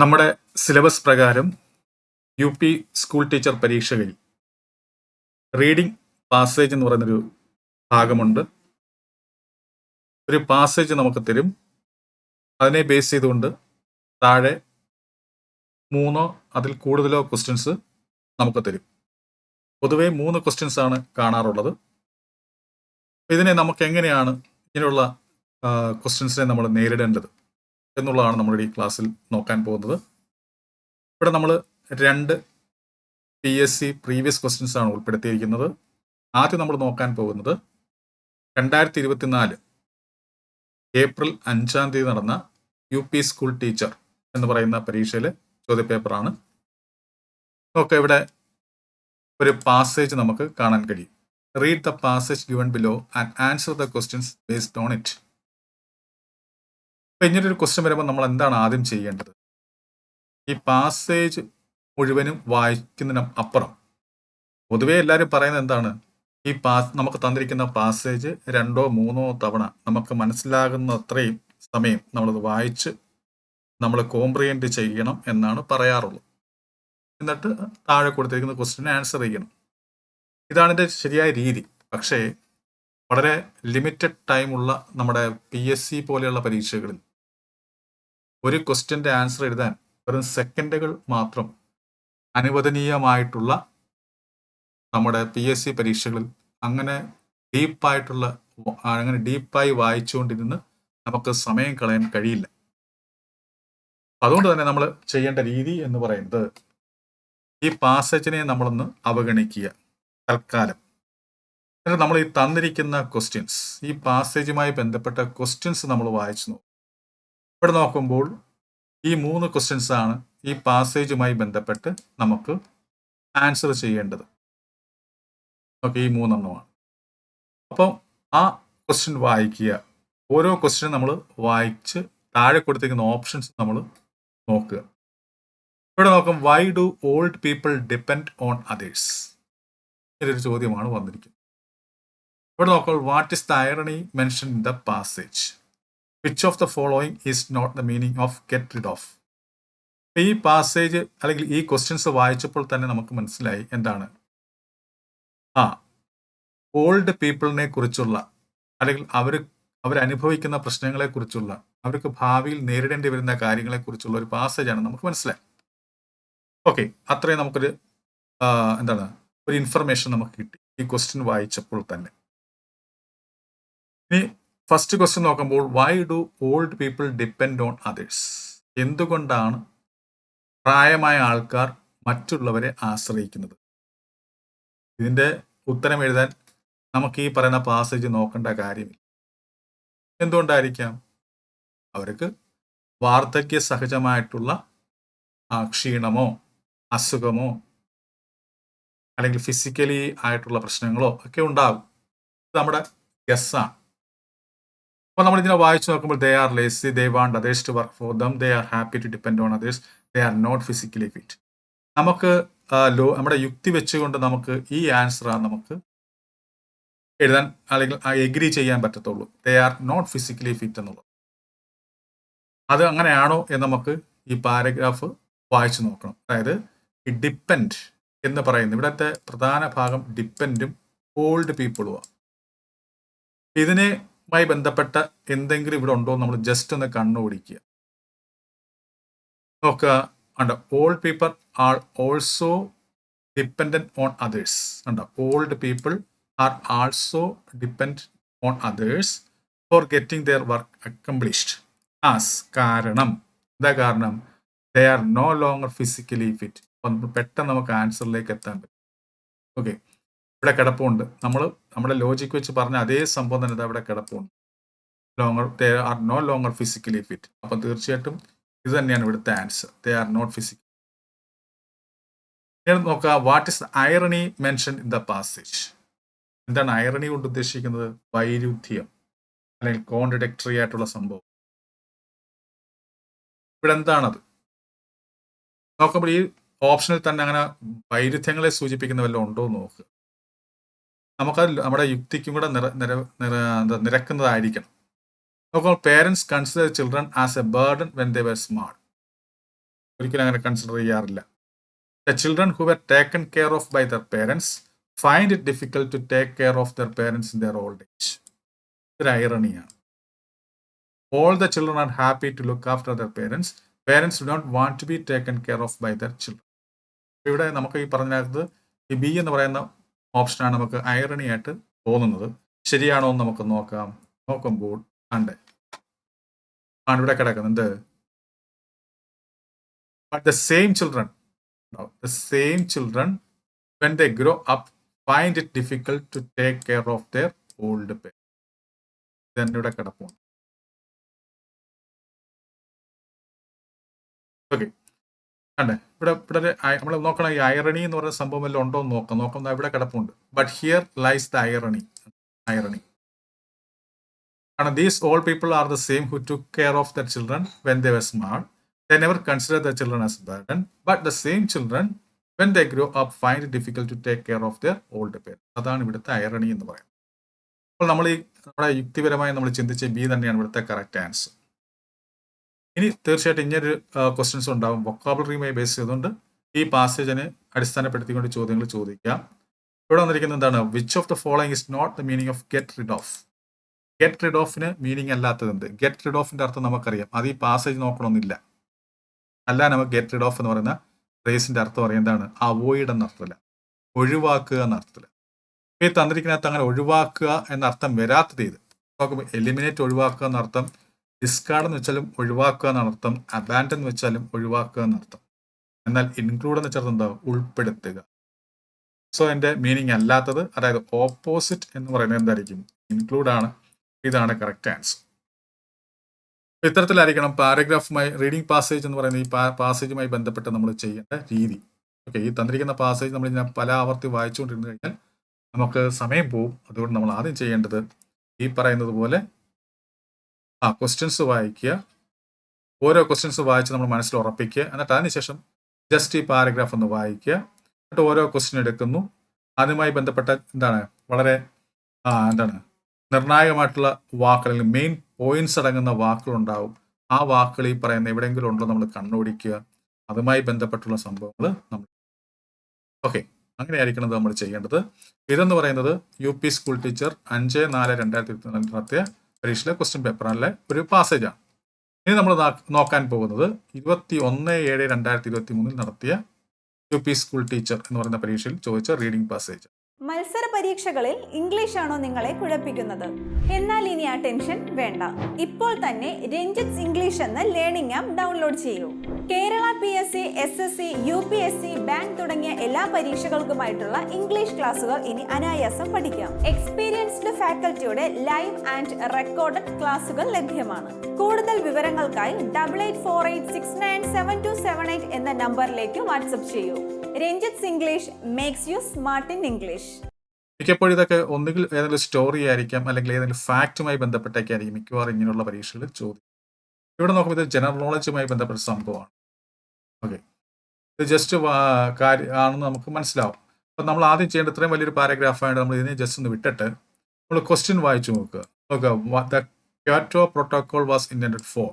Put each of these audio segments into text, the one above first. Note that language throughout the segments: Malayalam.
നമ്മുടെ സിലബസ് പ്രകാരം യു പി സ്കൂൾ ടീച്ചർ പരീക്ഷകളിൽ റീഡിംഗ് പാസേജ് എന്ന് പറയുന്നൊരു ഭാഗമുണ്ട്. ഒരു പാസേജ് നമുക്ക് തരും. അതിനെ ബേസ് ചെയ്തുകൊണ്ട് താഴെ മൂന്നോ അതിൽ കൂടുതലോ ക്വസ്റ്റ്യൻസ് നമുക്ക് തരും. പൊതുവേ മൂന്ന് ക്വസ്റ്റ്യൻസ് ആണ് കാണാറുള്ളത്. ഇതിനെ നമുക്ക് എങ്ങനെയാണ് ഇങ്ങനെയുള്ള ക്വസ്റ്റ്യൻസിനെ നമ്മൾ നേരിടേണ്ടത്? എന്നുള്ളതാണ് നമ്മുടെ ഈ ക്ലാസ്സിൽ നോക്കാൻ പോകുന്നത്. ഇവിടെ നമ്മൾ രണ്ട് P S C previous questions ആണ് ഉൾപ്പെടുത്തിയിരിക്കുന്നത്. ആദ്യം നമ്മൾ നോക്കാൻ പോകുന്നത് രണ്ടായിരത്തി ഇരുപത്തിനാല് ഏപ്രിൽ അഞ്ചാം തീയതി നടന്ന യു പി സ്കൂൾ ടീച്ചർ എന്ന് പറയുന്ന പരീക്ഷയിലെ ചോദ്യപേപ്പറാണ്. ഓക്കെ ഇവിടെ ഒരു പാസേജ് നമുക്ക് കാണാൻ കഴിയും. Read the passage given below and answer the questions based on it അപ്പൊ ഒരു ക്വസ്റ്റ്യൻ വരുമ്പോൾ നമ്മൾ എന്താണ് ആദ്യം ചെയ്യേണ്ടത്? ഈ പാസേജ് മുഴുവനും വായിക്കുന്നതിന് അപ്പുറം. പൊതുവേ എല്ലാവരും പറയുന്നത് എന്താണ്? ഈ പാസ് നമുക്ക് തന്നിരിക്കുന്ന പാസേജ് രണ്ടോ മൂന്നോ തവണ നമുക്ക് മനസ്സിലാകുന്ന അത്രയും സമയം നമ്മളത് വായിച്ച് നമ്മൾ കോംപ്രിയന്റ് ചെയ്യണം എന്നാണ് പറയാറുള്ളത് എന്നിട്ട് താഴെ കൊടുത്തിരിക്കുന്ന ക്വസ്റ്റിന് ആൻസർ ചെയ്യണം. ഇതാണ് ഇതിന്റെ ശരിയായ രീതി. പക്ഷേ വളരെ ലിമിറ്റഡ് ടൈമുള്ള നമ്മുടെ പി എസ് സി പോലെയുള്ള പരീക്ഷകളിൽ ഒരു ക്വസ്റ്റ്യന്റെ ആൻസർ എഴുതാൻ വെറും സെക്കൻഡുകൾ മാത്രം അനുവദനീയമായിട്ടുള്ള നമ്മുടെ പി എസ് സി പരീക്ഷകളിൽ അങ്ങനെ ഡീപ്പായിട്ടുള്ള അങ്ങനെ ഡീപ്പായി വായിച്ചുകൊണ്ടിരുന്ന് നമുക്ക് സമയം കളയാൻ കഴിയില്ല. അതുകൊണ്ട് തന്നെ നമ്മൾ ചെയ്യേണ്ട രീതി എന്ന് പറയുന്നത് ഈ പാസേജിനെ നമ്മളൊന്ന് അവഗണിക്കുക തൽക്കാലം. എന്നിട്ട് നമ്മൾ ഈ തന്നിരിക്കുന്ന ക്വസ്റ്റ്യൻസ് ഈ പാസേജുമായി ബന്ധപ്പെട്ട ക്വസ്റ്റ്യൻസ് നമ്മൾ വായിച്ചു നോക്കും ഇവിടെ നോക്കുമ്പോൾ ഈ മൂന്ന് ക്വസ്റ്റ്യൻസ് ആണ് ഈ പാസേജുമായി ബന്ധപ്പെട്ട് നമുക്ക് ആൻസർ ചെയ്യേണ്ടത്. ഓക്കെ ഈ മൂന്നെണ്ണമാണ്. അപ്പം ആ ക്വസ്റ്റ്യൻ വായിക്കുക. ഓരോ ക്വസ്റ്റ്യനും നമ്മൾ വായിച്ച് താഴെ കൊടുത്തിരിക്കുന്ന ഓപ്ഷൻസ് നമ്മൾ നോക്കുക. ഇവിടെ നോക്കാം why do old people depend on others ഇതൊരു ചോദ്യമാണ് വന്നിരിക്കുന്നത്. ഇവിടെ നോക്കാം what is the irony mention in the passage which of the following is not the meaning of get rid of ഈ പാസേജ് അല്ലെങ്കിൽ ഈ ക്വസ്റ്റ്യൻസ് വായിച്ചപ്പോൾ തന്നെ നമുക്ക് മനസ്സിലായി എന്താണ്? ആ ഓൾഡ് പീപ്പിളിനെ കുറിച്ചുള്ള അല്ലെങ്കിൽ അവർ അവരനുഭവിക്കുന്ന പ്രശ്നങ്ങളെ കുറിച്ചുള്ള അവർക്ക് ഭാവിയിൽ നേരിടേണ്ടി വരുന്ന കാര്യങ്ങളെ കുറിച്ചുള്ള ഒരു പാസേജാണ് നമുക്ക് മനസ്സിലായി. ഓക്കെ അത്രയും നമുക്കൊരു എന്താണ്? ഒരു ഇൻഫർമേഷൻ നമുക്ക് കിട്ടി ഈ ക്വസ്റ്റ്യൻ വായിച്ചപ്പോൾ തന്നെ. ഇനി ഫസ്റ്റ് ക്വസ്റ്റ്യൻ നോക്കുമ്പോൾ why do old people depend on others എന്തുകൊണ്ടാണ് പ്രായമായ ആൾക്കാർ മറ്റുള്ളവരെ ആശ്രയിക്കുന്നത്? ഇതിന്റെ ഉത്തരം എഴുതാൻ നമുക്ക് ഈ പറയുന്ന പാസേജ് നോക്കേണ്ട കാര്യമില്ല. എന്തുകൊണ്ടായിരിക്കാം? അവർക്ക് വാർദ്ധക്യ സഹജമായിട്ടുള്ള ക്ഷീണമോ അസുഖമോ അല്ലെങ്കിൽ ഫിസിക്കലി ആയിട്ടുള്ള പ്രശ്നങ്ങളോ ഒക്കെ ഉണ്ടാകും. നമ്മുടെ ഗസ്സാണ് അപ്പോൾ നമ്മൾ ഇതിനെ വായിച്ചു നോക്കുമ്പോൾ they are lazy they want others to work for them they are happy to depend on others they are not physically fit നമുക്ക് ലോ നമ്മുടെ യുക്തി വെച്ചുകൊണ്ട് നമുക്ക് ഈ ആൻസറാണ് നമുക്ക് എഴുതാൻ അല്ലെങ്കിൽ എഗ്രി ചെയ്യാൻ പറ്റത്തുള്ളൂ. They are not physically fit എന്നുള്ളത്. അത് അങ്ങനെയാണോ എന്ന് നമുക്ക് ഈ പാരഗ്രാഫ് വായിച്ചു നോക്കണം. അതായത് ഈ ഡിപ്പെൻഡ് എന്ന് പറയുന്നത്. ഇവിടുത്തെ പ്രധാന ഭാഗം ഡിപ്പെൻഡും ഓൾഡ് പീപ്പിളുമാണ് ഇതിനുമായി ബന്ധപ്പെട്ട എന്തെങ്കിലും ഇവിടെ ഉണ്ടോ നമ്മൾ ജസ്റ്റ് ഒന്ന് കണ്ണോടിക്കുക നോക്കുക ഉണ്ട് old people are also dependent on others ഉണ്ട് old people are also depend on others for getting their work accomplished as കാരണം എന്താ കാരണം? They are no longer physically fit അപ്പം പെട്ടെന്ന് നമുക്ക് ആൻസറിലേക്ക് എത്താൻ പറ്റും. ഓക്കെ ഇവിടെ കിടപ്പുണ്ട്. നമ്മൾ നമ്മുടെ ലോജിക്ക് വെച്ച് പറഞ്ഞ അതേ സംഭവം തന്നെ അവിടെ കിടപ്പുണ്ട്. Longer they are no longer physically fit അപ്പം തീർച്ചയായിട്ടും ഇത് തന്നെയാണ് ഇവിടുത്തെ answer they are not physical നോക്കുക what is irony mention in the passage എന്താണ് ഐറണി കൊണ്ട് ഉദ്ദേശിക്കുന്നത്? വൈരുദ്ധ്യം അല്ലെങ്കിൽ കോൺട്രഡിക്ടറി ആയിട്ടുള്ള സംഭവം. ഇവിടെ എന്താണത്? നോക്കുമ്പോൾ ഈ ഓപ്ഷനിൽ തന്നെ അങ്ങനെ വൈരുദ്ധ്യങ്ങളെ സൂചിപ്പിക്കുന്ന വല്ലതും ഉണ്ടോ എന്ന് നോക്കുക നമുക്കത് നമ്മുടെ യുക്തിക്കും കൂടെ നിര നിര എന്താ നിരക്കുന്നതായിരിക്കണം. നോക്കുമ്പോൾ parents consider children as a burden when they were smart ഒരിക്കലും അങ്ങനെ കൺസിഡർ ചെയ്യാറില്ല. The children who were taken care of by their parents find it difficult to take care of their parents in their old age ഇതൊരു ഐറണിയാണ് all the children are happy to look after their parents parents do not want to be taken care of by their children ഇവിടെ നമുക്ക് ഈ പറഞ്ഞതിനകത്ത് ഈ ബി എന്ന് പറയുന്ന ഓപ്ഷനാണ് നമുക്ക് ഐറണി ആയിട്ട് തോന്നുന്നത്. ശരിയാണോ എന്ന് നമുക്ക് നോക്കാം. നോക്കുമ്പോൾ ഉണ്ട് ആണ് ഇവിടെ കിടക്കുന്നുണ്ട് but the same children the same children when the grow up find it difficult to take care of their old പേ ഇതെന്നെ ഇവിടെ കിടപ്പുണ്ട്. ഓക്കെ അതെ. ഇവിടെ ഇവിടെ നമ്മൾ നോക്കണം ഈ അയറണി എന്ന് പറയുന്ന സംഭവം എല്ലാം ഉണ്ടോ എന്ന് നോക്കാം നോക്കാം ഇവിടെ കിടപ്പുണ്ട്. But here lies the irony irony കാരണം these all people are the same who to care of the children when they was small they never consider the children as burden but the same children when they grow up find difficult to take care of their old par അതാണ് ഇവിടുത്തെ അയറണി എന്ന് പറയുന്നത്. അപ്പോൾ നമ്മൾ ഈ നമ്മുടെ യുക്തിപരമായി നമ്മൾ ചിന്തിച്ച ബി തന്നെയാണ് ഇവിടുത്തെ കറക്റ്റ് ആൻസർ ഇനി തീർച്ചയായിട്ടും ഇങ്ങനൊരു ക്വസ്റ്റ്യൻസ് ഉണ്ടാവും. വൊക്കാബുലറിയുമായി ബേസ് ചെയ്തുകൊണ്ട് ഈ പാസേജിനെ അടിസ്ഥാനപ്പെടുത്തിക്കൊണ്ട് ചോദ്യങ്ങൾ ചോദിക്കാം. ഇവിടെ വന്നിരിക്കുന്നത് എന്താണ്? Which of the following is not the meaning of get rid of get rid ഓഫിന് meaning അല്ലാത്തതുണ്ട് ഗെറ്റ് റിഡ് ഓഫിന്റെ അർത്ഥം നമുക്കറിയാം. അത് ഈ പാസേജ് നോക്കണമെന്നില്ല അല്ല നമുക്ക് ഗെറ്റ് റിഡ് ഓഫ് എന്ന് പറയുന്ന ഫ്രേസിന്റെ അർത്ഥം അറിയാം. എന്താണ്? അവോയ്ഡ് എന്ന അർത്ഥമില്ല ഒഴിവാക്കുക എന്ന അർത്ഥത്തിൽ ഈ തന്നിരിക്കുന്നതിനകത്ത് അങ്ങനെ ഒഴിവാക്കുക എന്ന അർത്ഥം വരാത്തത് ഇത് നോക്കുമ്പോൾ എലിമിനേറ്റ് ഒഴിവാക്കുക എന്ന അർത്ഥം ഡിസ്കാർഡ് എന്ന് വെച്ചാലും ഒഴിവാക്കുക എന്നർത്ഥം അബാൻഡൻ എന്ന് വെച്ചാലും ഒഴിവാക്കുക എന്നർത്ഥം. എന്നാൽ ഇൻക്ലൂഡ് എന്ന് വെച്ചാൽ എന്താ? ഉൾപ്പെടുത്തുക. സോ എന്റെ മീനിങ് അല്ലാത്തത് അതായത് ഓപ്പോസിറ്റ് എന്ന് പറയുന്നത് എന്തായിരിക്കും? ഇൻക്ലൂഡ് ആണ്. ഇതാണ് കറക്റ്റ് ആൻസർ ഇത്തരത്തിലായിരിക്കണം പാരഗ്രാഫുമായി റീഡിംഗ് പാസേജ് എന്ന് പറയുന്ന ഈ പാസേജുമായി ബന്ധപ്പെട്ട് നമ്മൾ ചെയ്യേണ്ട രീതി. ഓക്കെ ഈ തന്നിരിക്കുന്ന പാസേജ് നമ്മൾ ഇങ്ങനെ പല ആവർത്തി വായിച്ചുകൊണ്ടിരുന്നു കഴിഞ്ഞാൽ നമുക്ക് സമയം പോവും. അതുകൊണ്ട് നമ്മൾ ആദ്യം ചെയ്യേണ്ടത് ഈ പറയുന്നത് പോലെ ആ ക്വസ്റ്റ്യൻസ് വായിക്കുക. ഓരോ ക്വസ്റ്റ്യൻസ് വായിച്ച് നമ്മൾ മനസ്സിൽ ഉറപ്പിക്കുക. എന്നിട്ട് അതിനുശേഷം ജസ്റ്റ് ഈ പാരഗ്രാഫ് ഒന്ന് വായിക്കുക. എന്നിട്ട് ഓരോ ക്വസ്റ്റ്യൻ എടുക്കുന്നു. അതുമായി ബന്ധപ്പെട്ട എന്താണ്? വളരെ എന്താണ്? നിർണായകമായിട്ടുള്ള വാക്കുകൾ അല്ലെങ്കിൽ മെയിൻ പോയിന്റ്സ് അടങ്ങുന്ന വാക്കുകൾ ഉണ്ടാവും. ആ വാക്കുകൾ ഈ പറയുന്ന എവിടെയെങ്കിലും ഉണ്ടോ നമ്മൾ കണ്ണോടിക്കുക. അതുമായി ബന്ധപ്പെട്ടുള്ള സംഭവങ്ങൾ നമ്മൾ ഓക്കെ. അങ്ങനെയായിരിക്കണം നമ്മൾ ചെയ്യേണ്ടത്. ഇതെന്ന് പറയുന്നത് യു പി സ്കൂൾ ടീച്ചർ അഞ്ച് നാല് രണ്ടായിരത്തി ഇരുപത്തി നടത്തിയ പരീക്ഷയിലെ ക്വസ്റ്റ്യൻ പേപ്പറിലെ ഒരു പാസേജാണ് ഇനി നമ്മൾ നോക്കാൻ പോകുന്നത് ഇരുപത്തി ഒന്ന് ഏഴ് രണ്ടായിരത്തി ഇരുപത്തി മൂന്നിൽ നടത്തിയ യു പി സ്കൂൾ ടീച്ചർ എന്ന് പറയുന്ന പരീക്ഷയിൽ ചോദിച്ച റീഡിംഗ് പാസേജ് മത്സര പരീക്ഷകളിൽ ഇംഗ്ലീഷ് ആണോ നിങ്ങളെ കുഴപ്പിക്കുന്നത്? എന്നാൽ ഇനി ആ ടെൻഷൻ വേണ്ട. ഇപ്പോൾ തന്നെ രഞ്ജിത്സ് ഇംഗ്ലീഷ് എന്ന ലേണിംഗ് ആപ്പ് ഡൗൺലോഡ് ചെയ്യൂ. Kerala P S C S S C U P S C bank തുടങ്ങിയ എല്ലാ പരീക്ഷകൾക്കുമായിട്ടുള്ള ഇംഗ്ലീഷ് ക്ലാസുകൾ ഇനി അനായാസം പഠിക്കാം. എക്സ്പീരിയൻസ്ഡ് ഫാക്കൽറ്റിയുടെ ലൈവ് ആൻഡ് റെക്കോർഡഡ് ക്ലാസുകൾ ലഭ്യമാണ്. കൂടുതൽ വിവരങ്ങൾക്കായി double eight four eight six nine seven two seven eight എന്ന നമ്പറിലേക്ക് വാട്സപ്പ് ചെയ്യൂ. Ranjith's English makes you smart in English മിക്കപ്പോഴും ഇതൊക്കെ ഒന്നുകിൽ ഏതെങ്കിലും സ്റ്റോറി ആയിരിക്കാം അല്ലെങ്കിൽ ഏതെങ്കിലും ഫാക്റ്റുമായി ബന്ധപ്പെട്ടൊക്കെ ആയിരിക്കും മിക്കവാറും ഇങ്ങനെയുള്ള പരീക്ഷകൾ ചോദ്യം. ഇവിടെ നോക്കുമ്പോൾ ഇത് ജനറൽ നോളജുമായി ബന്ധപ്പെട്ട സംഭവമാണ്. ഓക്കെ ഇത് ജസ്റ്റ് കാര്യം ആണെന്ന് നമുക്ക് മനസ്സിലാവും. അപ്പം നമ്മൾ ആദ്യം ചെയ്യേണ്ട ഇത്രയും വലിയൊരു പാരഗ്രാഫായിട്ട് നമ്മൾ ഇതിനെ ജസ്റ്റ് ഒന്ന് വിട്ടിട്ട് നമ്മൾ ക്വസ്റ്റ്യൻ വായിച്ചു നോക്കുക. Okay the Kyoto protocol was intend for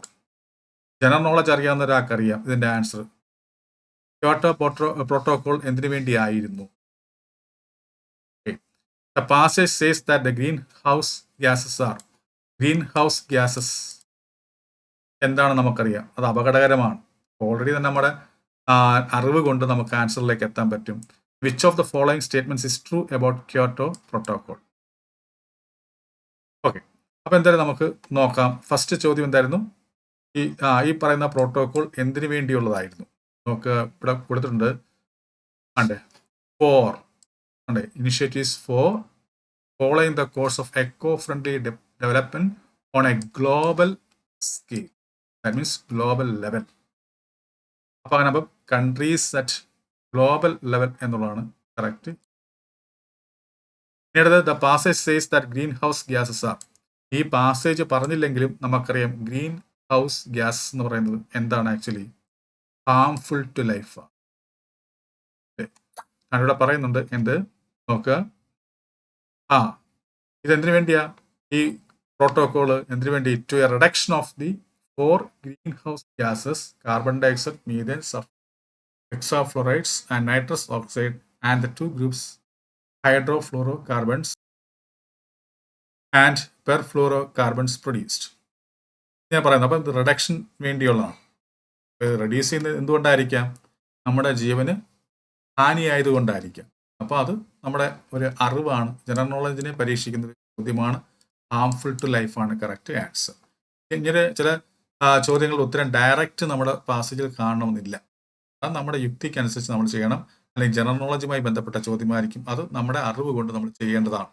general knowledge അറിയാവുന്ന ഒരാൾക്കറിയാം ഇതിന്റെ ആൻസർ ക്യോട്ടോ പ്രോട്ടോകോൾ എന്തിനു വേണ്ടിയായിരുന്നു? The passage says that the greenhouse gases are greenhouse gases എന്താണ് നമുക്കറിയാം. അത് അപകടകരമാണ്. ഓൾറെഡി തന്നെ നമ്മുടെ അറിവ് കൊണ്ട് നമുക്ക് ആൻസറിലേക്ക് എത്താൻ പറ്റും. Which of the following statements is true about Kyoto protocol okay അപ്പൊ എന്തായാലും നമുക്ക് നോക്കാം. ഫസ്റ്റ് ചോദ്യം എന്തായിരുന്നു? ഈ ഈ പറയുന്ന പ്രോട്ടോകോൾ എന്തിനു വേണ്ടിയുള്ളതായിരുന്നു? നമുക്ക് ഇവിടെ കൊടുത്തിട്ടുണ്ട്. Under for under initiatives for following the course of eco friendly development on a global scale that means global level അപ്പൊ അങ്ങനെ അപ്പം കൺട്രീസ് അറ്റ് ഗ്ലോബൽ ലെവൽ എന്നുള്ളതാണ് കറക്റ്റ് പിന്നീട് the passage says that greenhouse gases are ഈ പാസേജ് പറഞ്ഞില്ലെങ്കിലും നമുക്കറിയാം ഗ്രീൻ ഹൗസ് ഗ്യാസ് എന്ന് പറയുന്നത് എന്താണ് ആക്ച്വലി ഹാംഫുൾ ടു ലൈഫ് ഞാനിവിടെ പറയുന്നുണ്ട് എന്ത്? നോക്കുക ആ ഇതെന്തിനു വേണ്ടിയാ? ഈ പ്രോട്ടോകോൾ എന്തിനു വേണ്ടി? To a reduction of the four greenhouse gases carbon dioxide, methane, sulfur, hexafluorides, and nitrous oxide, and the two groups hydrofluorocarbons and perfluorocarbons produced. ഞാൻ പറയുന്നത് അപ്പം ഇത് റിഡക്ഷൻ വേണ്ടിയുള്ളതാണ് റെഡ്യൂസ് ചെയ്യുന്നത് എന്തുകൊണ്ടായിരിക്കാം നമ്മുടെ ജീവന് ഹാനിയായതുകൊണ്ടായിരിക്കാം അപ്പോൾ അത് നമ്മുടെ ഒരു അറിവാണ് ജനറൽ നോളജിനെ പരീക്ഷിക്കുന്ന ഒരു ചോദ്യമാണ് ഹാംഫുൾ ടു ലൈഫാണ് കറക്റ്റ് ആൻസർ ഇങ്ങനെ ചില ചോദ്യങ്ങളുടെ ഉത്തരം ഡയറക്റ്റ് നമ്മുടെ പാസേജിൽ കാണണമെന്നില്ല. അത് നമ്മുടെ യുക്തിക്കനുസരിച്ച് നമ്മൾ ചെയ്യണം. അല്ലെങ്കിൽ ജനറൽ നോളജുമായി ബന്ധപ്പെട്ട ചോദ്യമായിരിക്കും. അത് നമ്മുടെ അറിവ് കൊണ്ട് നമ്മൾ ചെയ്യേണ്ടതാണ്.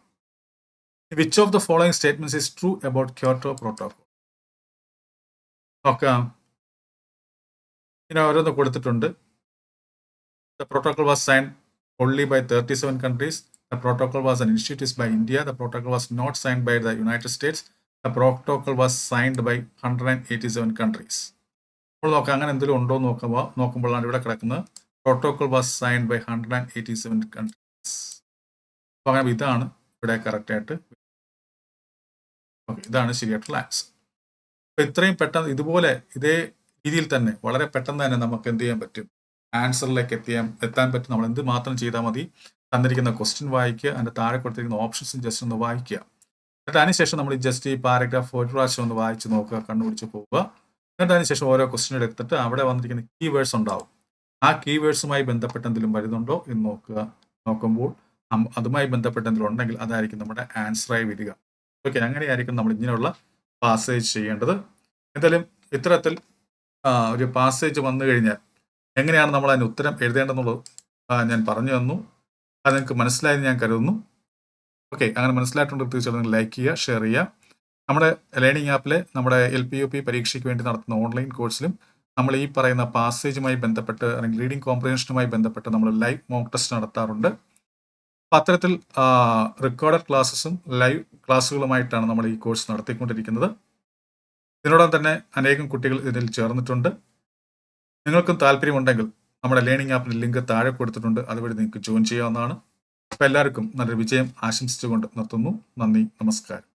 Which of the following statements is true about Kyoto protocol നോക്കാം. ഇങ്ങനെ ഓരോന്ന് കൊടുത്തിട്ടുണ്ട്. The protocol was sign only by 37 countries. The protocol was an initiative by India. The protocol was not signed by the United States. The protocol was signed by 187 countries. അപ്പോൾ നോക്കാം അങ്ങനെ എന്തെങ്കിലും ഉണ്ടോ എന്ന് നോക്കുമ്പോൾ നോക്കുമ്പോഴാണ് ഇവിടെ കിടക്കുന്നത്. Protocol was signed by hundred and eighty seven countries അപ്പോൾ അങ്ങനെ ഇതാണ് ഇവിടെ കറക്റ്റായിട്ട് ഓക്കെ ഇതാണ് ശരിയായിട്ടുള്ള ആൻസർ അപ്പോൾ ഇത്രയും പെട്ടെന്ന് ഇതുപോലെ ഇതേ രീതിയിൽ തന്നെ വളരെ പെട്ടെന്ന് തന്നെ നമുക്ക് എന്ത് ചെയ്യാൻ പറ്റും? ആൻസറിലേക്ക് എത്തിയാൻ എത്താൻ പറ്റും. നമ്മൾ എന്ത് മാത്രം ചെയ്താൽ മതി? തന്നിരിക്കുന്ന ക്വസ്റ്റ്യൻ വായിക്കുക അതിന്റെ താഴെ കൊടുത്തിരിക്കുന്ന ഓപ്ഷൻസും ജസ്റ്റ് ഒന്ന് വായിക്കുക. എന്നിട്ട് അതിനുശേഷം നമ്മൾ ജസ്റ്റ് ഈ പാരഗ്രാഫ് ഒരു പ്രാവശ്യം ഒന്ന് വായിച്ച് നോക്കുക കണ്ണുപിടിച്ച് പോവുക. എന്നിട്ട് അതിനുശേഷം ഓരോ ക്വസ്റ്റ്യൻ എടുത്തിട്ട് അവിടെ വന്നിരിക്കുന്ന കീവേഡ്സ് ഉണ്ടാവും. ആ കീവേഡ്സുമായി ബന്ധപ്പെട്ട എന്തെങ്കിലും വരുന്നുണ്ടോ എന്ന് നോക്കുക. നോക്കുമ്പോൾ അതുമായി ബന്ധപ്പെട്ട് എന്തെങ്കിലും ഉണ്ടെങ്കിൽ അതായിരിക്കും നമ്മുടെ ആൻസറായി വരിക. ഓക്കെ അങ്ങനെയായിരിക്കും നമ്മൾ ഇങ്ങനെയുള്ള പാസേജ് ചെയ്യേണ്ടത്. എന്തായാലും ഇത്തരത്തിൽ ഒരു പാസേജ് വന്നു കഴിഞ്ഞാൽ എങ്ങനെയാണ് നമ്മൾ അതിന് ഉത്തരം എഴുതേണ്ടതെന്നുള്ളത് ഞാൻ പറഞ്ഞു തന്നു. അത് നിങ്ങൾക്ക് മനസ്സിലായെന്ന് ഞാൻ കരുതുന്നു. ഓക്കെ അങ്ങനെ മനസ്സിലായിട്ടുണ്ടെങ്കിൽ തീർച്ചയായിട്ടും ലൈക്ക് ചെയ്യുക ഷെയർ ചെയ്യുക. നമ്മുടെ ലേണിംഗ് ആപ്പിലെ നമ്മുടെ എൽ പി യു പി പരീക്ഷയ്ക്ക് വേണ്ടി നടത്തുന്ന ഓൺലൈൻ കോഴ്സിലും നമ്മൾ ഈ പറയുന്ന പാസേജുമായി ബന്ധപ്പെട്ട് അല്ലെങ്കിൽ റീഡിംഗ് കോംപ്രഹൻഷനുമായി ബന്ധപ്പെട്ട് നമ്മൾ ലൈവ് മോക്ക് ടെസ്റ്റ് നടത്താറുണ്ട്. അത്തരത്തിൽ റെക്കോർഡഡ് ക്ലാസ്സസും ലൈവ് ക്ലാസ്സുകളുമായിട്ടാണ് നമ്മൾ ഈ കോഴ്സ് നടത്തിക്കൊണ്ടിരിക്കുന്നത്. ഇതിനോടൊപ്പം തന്നെ അനേകം കുട്ടികൾ ഇതിൽ ചേർന്നിട്ടുണ്ട്. നിങ്ങൾക്കും താല്പര്യമുണ്ടെങ്കിൽ നമ്മുടെ ലേണിംഗ് ആപ്പിന്റെ ലിങ്ക് താഴെ കൊടുത്തിട്ടുണ്ട്. അതുവഴി നിങ്ങൾക്ക് ജോയിൻ ചെയ്യാവുന്നതാണ്. അപ്പോൾ എല്ലാവർക്കും നല്ലൊരു വിജയം ആശംസിച്ചുകൊണ്ട് നിർത്തുന്നു. നന്ദി നമസ്കാരം.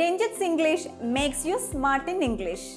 Ranjith's English makes you smart in English